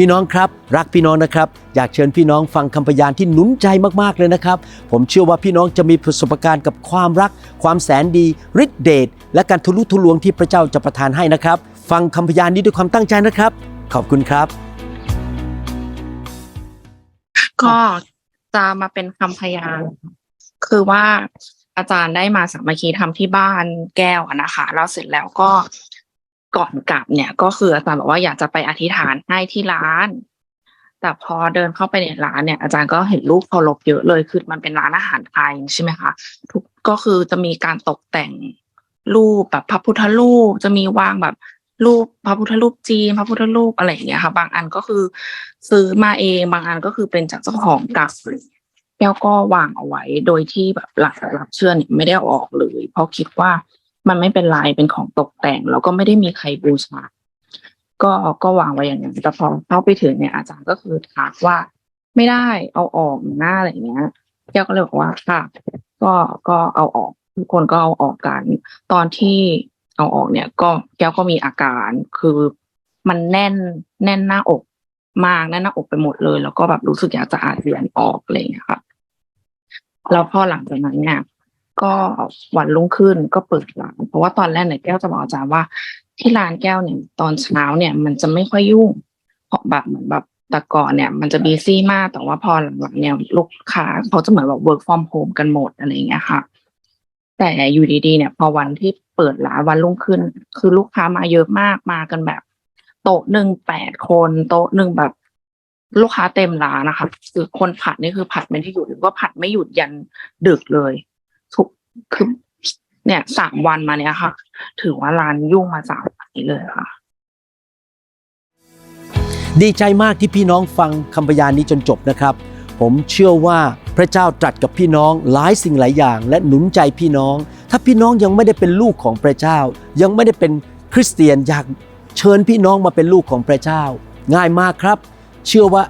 พี่น้องครับรักพี่น้องนะครับ อยากเชิญพี่น้องฟังคำพยานที่หนุนใจมากๆเลยนะครับ ผมเชื่อว่าพี่น้องจะมีประสบการณ์กับความรัก ความแสนดีฤทธิเดชและการทะลุทะลวงที่พระเจ้าจะประทานให้นะครับ ฟังคำพยานนี้ด้วยความตั้งใจนะครับ ขอบคุณครับ ก็จะมาเป็นคำพยาน คือว่าอาจารย์ได้มาสามัคคีทำที่บ้านแก้วนะคะแล้วเสร็จแล้วก็ ก่อนกลับเนี่ยก็คืออาจารย์บอกว่าอยากจะไปอธิษฐานให้ที่ร้าน แต่พอเดินเข้าไปในร้านเนี่ยอาจารย์ก็เห็นรูปเคารพเยอะเลยคือมันเป็นร้านอาหารไทยใช่ไหมคะทุกก็คือจะมีการตกแต่งรูปแบบพระพุทธรูปจะมีวางแบบรูปพระพุทธรูปจีนพระพุทธรูปอะไรอย่างเงี้ยค่ะ บางอันก็คือซื้อมาเองบางอันก็คือเป็นจากเจ้าของกลับเลยแก้วก็วางเอาไว้ โดยที่แบบหลักรับเชื่อเนี่ยไม่ได้ออกเลย เพราะคิดว่า มันไม่เป็นลายเป็นของตกแต่ง แล้วก็ไม่ได้มีใครบูชา ก็ก็วางไว้อย่างนั้นแต่พอเข้าไปถึงเนี่ยอาจารย์ก็คือทักว่าไม่ได้เอาออกหน้าอะไรอย่างเงี้ยแก้วก็เลยบอกว่าค่ะ ก็ก็เอาออกทุกคนก็เอาออกกัน ตอนที่เอาออกเนี่ยก็แก้วก็มีอาการคือมันแน่นแน่นหน้าอกมากแน่นหน้าอกไปหมดเลย แล้วก็แบบรู้สึกอยากจะอาเจียนออกอะไรอย่างเงี้ยค่ะแล้วพอหลังจากนั้นเนี่ย ก็วันรุ่งขึ้นก็เปิดร้านเพราะว่าตอนแรกเนี่ยแก้วจะบอกอาจารย์ว่า ที่ร้านแก้วเนี่ยตอนเช้าเนี่ยมันจะไม่ค่อยยุ่งเพราะแบบเหมือนแบบแต่ก่อนเนี่ยมันจะบีซี่มากแต่ว่าพอหลังๆเนี่ยลูกค้าเขาจะเหมือนแบบ work from home กันหมดอะไรอย่างเงี้ยค่ะ แต่อยู่ดีๆเนี่ย พอวันที่เปิดร้านวันรุ่งขึ้น คือลูกค้ามาเยอะมากมากันแบบ โต๊ะหนึ่งแปดคนโต๊ะหนึ่งแบบลูกค้าเต็มร้านนะคะ คือคนผัดนี่คือผัดไม่ได้หยุดหรือว่าผัดไม่หยุดยันดึกเลย คือเนี่ยสามวันมาเนี่ยค่ะ ถือว่าร้านยุ่งมาสามวันนี้เลยค่ะ ดีใจมากที่พี่น้องฟังคำพยานนี้จนจบนะครับ ผมเชื่อว่าพระเจ้าตรัสกับพี่น้องหลายสิ่งหลายอย่าง และหนุนใจพี่น้อง ถ้าพี่น้องยังไม่ได้เป็นลูกของพระเจ้า ยังไม่ได้เป็นคริสเตียนอยากเชิญพี่น้องมาเป็นลูกของพระเจ้า ง่ายมากครับ เชื่อว่า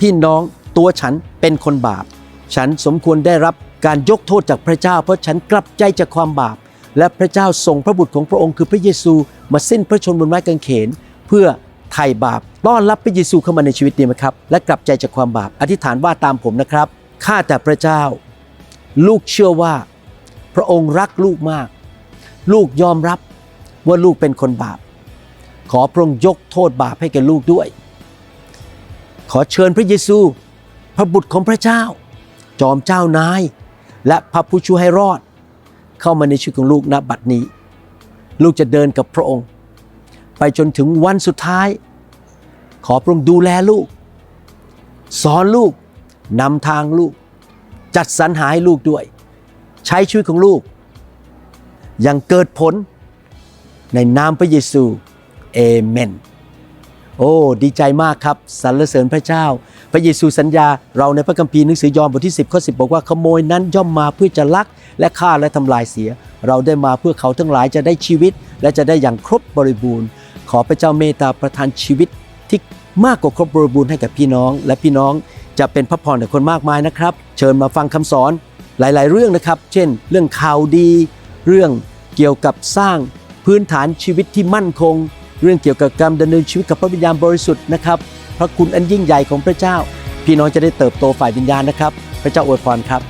พี่น้องตัวฉันเป็นคนบาป ฉันสมควรได้รับ การยกโทษจากพระเจ้า เพราะฉันกลับใจจากความบาป และพระเจ้าส่งพระบุตรของพระองค์คือพระเยซู มาสิ้นพระชนม์บนไม้กางเขน เพื่อไถ่บาปต้อนรับพระเยซูเข้ามาในชีวิตดีไหมครับ และกลับใจจากความบาป อธิษฐานว่าตามผมนะครับข้าแต่พระเจ้า ลูกเชื่อว่า พระองค์รักลูกมาก ลูกยอมรับว่าลูกเป็นคนบาป ขอพระองค์ยกโทษบาปให้แก่ลูกด้วย ขอเชิญพระเยซู พระบุตรของพระเจ้า จอมเจ้านาย และพระผู้ช่วยให้รอด เข้ามาในชีวิตของลูกณบัดนี้ ลูกจะเดินกับพระองค์ ไปจนถึงวันสุดท้าย ขอพระองค์ดูแลลูก สอนลูกนำทางลูก จัดสรรหาให้ลูกด้วย ใช้ชีวิตของลูก อย่างเกิดผลในนามพระเยซูเอเมน โอ้ ดีใจมากครับสรรเสริญพระเจ้า พระเยซูสัญญาเราในพระคัมภีร์หนังสือยอห์นบทที่ 10ข้อ10 บอกว่าขโมยนั้นย่อมมาเพื่อจะลักและฆ่าและทำลายเสีย เราได้มาเพื่อเขาทั้งหลายจะได้ชีวิต และจะได้อย่างครบบริบูรณ์ ขอพระเจ้าเมตตาประทานชีวิต ที่มากกว่าครบบริบูรณ์ให้กับพี่น้อง และพี่น้องจะเป็นพระพรแก่คนมากมายนะครับ เชิญมาฟังคำสอนหลาย ๆ เรื่องนะครับ เช่น เรื่องข่าวดี เรื่องเกี่ยวกับสร้างพื้นฐานชีวิตที่มั่นคง เรื่องเกี่ยวกับการดำเนินชีวิตกับพระวิญญาณบริสุทธิ์นะครับ พระคุณอันยิ่งใหญ่ของพระเจ้า พี่น้องจะได้เติบโตฝ่ายวิญญาณนะครับ พระเจ้าอวยพรครับ